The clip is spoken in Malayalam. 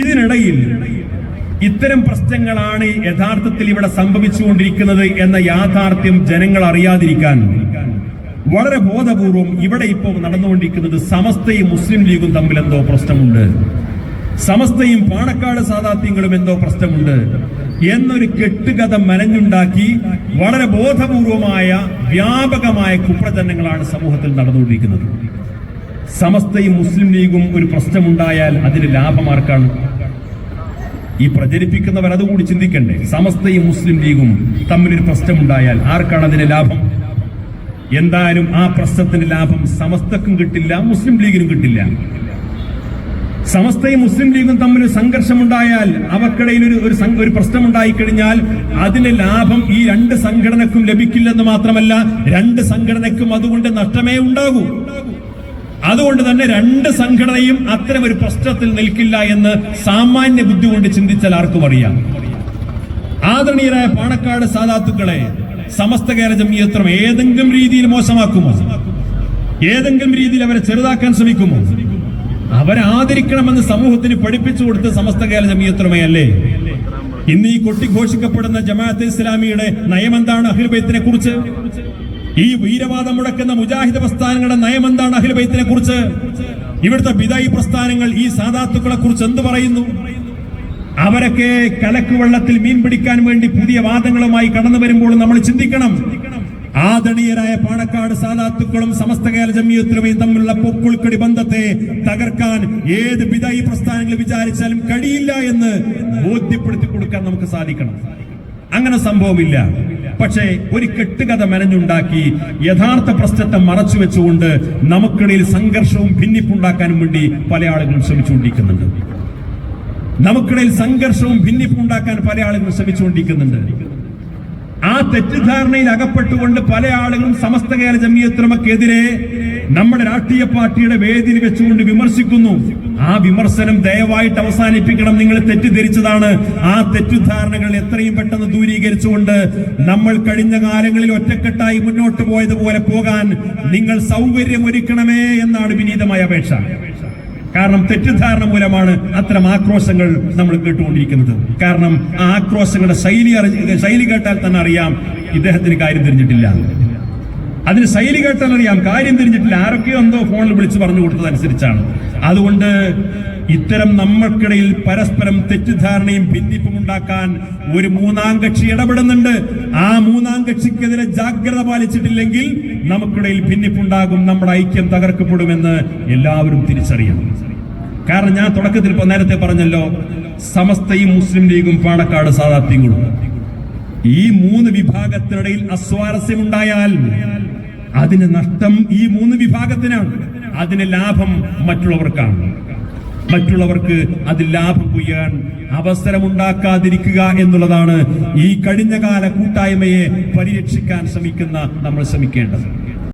ഇതിനിടയിൽ ഇത്തരം പ്രശ്നങ്ങളാണ് യഥാർത്ഥത്തിൽ ഇവിടെ സംഭവിച്ചുകൊണ്ടിരിക്കുന്നത് എന്ന യാഥാർത്ഥ്യം ജനങ്ങൾ അറിയാതിരിക്കാൻ വളരെ ബോധപൂർവം ഇവിടെ ഇപ്പോൾ നടന്നുകൊണ്ടിരിക്കുന്നത് സമസ്തയും മുസ്ലിം ലീഗും തമ്മിൽ എന്തോ പ്രശ്നമുണ്ട്. സമസ്തയും പാണക്കാട് സാധാത്യങ്ങളും എന്തോ പ്രശ്നമുണ്ട് എന്നൊരു കെട്ടുകഥ മനഞ്ഞുണ്ടാക്കി വളരെ ബോധപൂർവമായ വ്യാപകമായ കുപ്രചരണങ്ങളാണ് സമൂഹത്തിൽ നടന്നുകൊണ്ടിരിക്കുന്നത്. സമസ്തയും മുസ്ലിം ലീഗും ഒരു പ്രശ്നമുണ്ടായാൽ അതിന് ലാഭമാർക്കാണ് ഈ പ്രചരിപ്പിക്കുന്നവർ അതുകൂടി ചിന്തിക്കണ്ടേ? സമസ്തയും മുസ്ലിം ലീഗും തമ്മിലൊരു പ്രശ്നമുണ്ടായാൽ ആർക്കാണ് അതിന് ലാഭം? എന്തായാലും ആ പ്രശ്നത്തിന്റെ ലാഭം സമസ്തക്കും കിട്ടില്ല മുസ്ലിം ലീഗിനും കിട്ടില്ല. സമസ്തയും മുസ്ലിം ലീഗും തമ്മിൽ സംഘർഷമുണ്ടായാൽ അവർക്കിടയിൽ ഒരു ഒരു ഒരു പ്രശ്നമുണ്ടായി കഴിഞ്ഞാൽ അതിന് ലാഭം ഈ രണ്ട് സംഘടനക്കും ലഭിക്കില്ലെന്ന് മാത്രമല്ല രണ്ട് സംഘടനക്കും അതുകൊണ്ട് നഷ്ടമേ ഉണ്ടാകൂ. അതുകൊണ്ട് തന്നെ രണ്ട് സംഘടനയും അത്തരം ഒരു പ്രശ്നത്തിൽ നിൽക്കില്ല എന്ന് സാമാന്യ ബുദ്ധി കൊണ്ട് ചിന്തിച്ചാൽ ആർക്കും അറിയാം. ആദരണീയരായ പാണക്കാട് സാധാത്തുക്കളെ സമസ്ത കേരള ജമീയത്രം ഏതെങ്കിലും രീതിയിൽ മോശമാക്കുമോ? ഏതെങ്കിലും രീതിയിൽ അവരെ ചെറുതാക്കാൻ ശ്രമിക്കുമോ? അവരെ ആദരിക്കണമെന്ന് സമൂഹത്തിന് പഠിപ്പിച്ചു കൊടുത്ത് സമസ്ത കേരള ജമീയത്രമേ അല്ലേ? ഇന്ന് ഈ കൊട്ടിഘോഷിക്കപ്പെടുന്ന ജമാഅത്തെ ഇസ്ലാമിയുടെ നയമെന്താണ് അഖിൽബൈത്തിനെ കുറിച്ച്? ഈ വീരവാദം മുടക്കുന്ന മുജാഹിദ് പ്രസ്ഥാനങ്ങളുടെ നയം എന്താണ് അഖിലബൈത്തിനെ കുറിച്ച്? ഇവിടുത്തെ ബിദായി പ്രസ്ഥാനങ്ങൾ ഈ സാധാത്തുക്കളെ കുറിച്ച് എന്ത് പറയുന്നു? അവരൊക്കെ കലക്ക് വെള്ളത്തിൽ മീൻ പിടിക്കാൻ വേണ്ടി പുതിയ വാദങ്ങളുമായി കടന്നു വരുമ്പോൾ നമ്മൾ ചിന്തിക്കണം. ആദരണീയരായ പാണക്കാട് സാധാത്തുക്കളും സമസ്ത കേരള ജമിയത്തിലുമയും തമ്മിലുള്ള പൊക്കുൾക്കടി ബന്ധത്തെ തകർക്കാൻ ഏത് ബിദായി പ്രസ്ഥാനങ്ങൾ വിചാരിച്ചാലും കഴിയില്ല എന്ന് ബോധ്യപ്പെടുത്തി കൊടുക്കാൻ നമുക്ക് സാധിക്കണം. അങ്ങനെ സംഭവമില്ല. പക്ഷേ ഒരു കെട്ടുകഥ മെനഞ്ഞുണ്ടാക്കി യഥാർത്ഥ പ്രശ്നത്തെ മറച്ചു വെച്ചുകൊണ്ട് നമുക്കിടയിൽ സംഘർഷവും ഭിന്നിപ്പുണ്ടാക്കാനും വേണ്ടി പല ആളുകളും ശ്രമിച്ചുകൊണ്ടിരിക്കുന്നുണ്ട്. നമുക്കിടയിൽ സംഘർഷവും ഭിന്നിപ്പുണ്ടാക്കാൻ പല ആളുകളും ശ്രമിച്ചുകൊണ്ടിരിക്കുന്നുണ്ട്. ആ തെറ്റിദ്ധാരണയിൽ അകപ്പെട്ടുകൊണ്ട് പല ആളുകളും സമസ്ത കേരള ജമിയത്രമക്കെതിരെ നമ്മുടെ രാഷ്ട്രീയ പാർട്ടിയുടെ വേദിയിൽ വെച്ചുകൊണ്ട് വിമർശിക്കുന്നു. ആ വിമർശനം ദയവായിട്ട് അവസാനിപ്പിക്കണം. നിങ്ങൾ തെറ്റിദ്ധരിച്ചതാണ്. ആ തെറ്റിദ്ധാരണകൾ എത്രയും പെട്ടെന്ന് ദൂരീകരിച്ചുകൊണ്ട് നമ്മൾ കഴിഞ്ഞ കാലങ്ങളിൽ ഒറ്റക്കെട്ടായി മുന്നോട്ട് പോയതുപോലെ പോകാൻ നിങ്ങൾ സൗകര്യമൊരുക്കണമേ എന്നാണ് വിനീതമായ അപേക്ഷ. കാരണം തെറ്റിദ്ധാരണ മൂലമാണ് അത്തരം ആക്രോശങ്ങൾ നമ്മൾ കേട്ടുകൊണ്ടിരിക്കുന്നത്. കാരണം ആ ആക്രോശങ്ങളുടെ ശൈലി ശൈലി കേട്ടാൽ തന്നെ അറിയാം ഇദ്ദേഹത്തിന് കാര്യം തിരിഞ്ഞിട്ടില്ല. അതിന് ശൈലി കേട്ടാൽ അറിയാം കാര്യം തിരിഞ്ഞിട്ടില്ല. ആരൊക്കെയോ എന്തോ ഫോണിൽ വിളിച്ച് പറഞ്ഞു കൊടുത്തതനുസരിച്ചാണ്. അതുകൊണ്ട് ഇത്തരം നമ്മൾക്കിടയിൽ പരസ്പരം തെറ്റിദ്ധാരണയും ഭിന്നിപ്പും ഉണ്ടാക്കാൻ ഒരു മൂന്നാം കക്ഷി ഇടപെടുന്നുണ്ട്. ആ മൂന്നാം കക്ഷിക്കെതിരെ ജാഗ്രത പാലിച്ചിട്ടില്ലെങ്കിൽ നമുക്കിടയിൽ ഭിന്നിപ്പുണ്ടാകും നമ്മുടെ ഐക്യം തകർക്കപ്പെടുമെന്ന് എല്ലാവരും തിരിച്ചറിയണം. കാരണം ഞാൻ തുടക്കത്തിൽ ഇപ്പൊ നേരത്തെ പറഞ്ഞല്ലോ സമസ്തയും മുസ്ലിം ലീഗും പാണക്കാട് സാധാത്യങ്ങളും ഈ മൂന്ന് വിഭാഗത്തിനിടയിൽ അസ്വാരസ്യമുണ്ടായാൽ അതിന് നഷ്ടം ഈ മൂന്ന് വിഭാഗത്തിനാണ്. അതിന് ലാഭം മറ്റുള്ളവർക്കാണ്. മറ്റുള്ളവർക്ക് അതിൽ ലാഭം കൊയ്യാൻ അവസരമുണ്ടാക്കാതിരിക്കുക എന്നുള്ളതാണ് ഈ കഴിഞ്ഞകാല കൂട്ടായ്മയെ പരിരക്ഷിക്കാൻ ശ്രമിക്കുന്ന നമ്മൾ ശ്രമിക്കേണ്ടത്.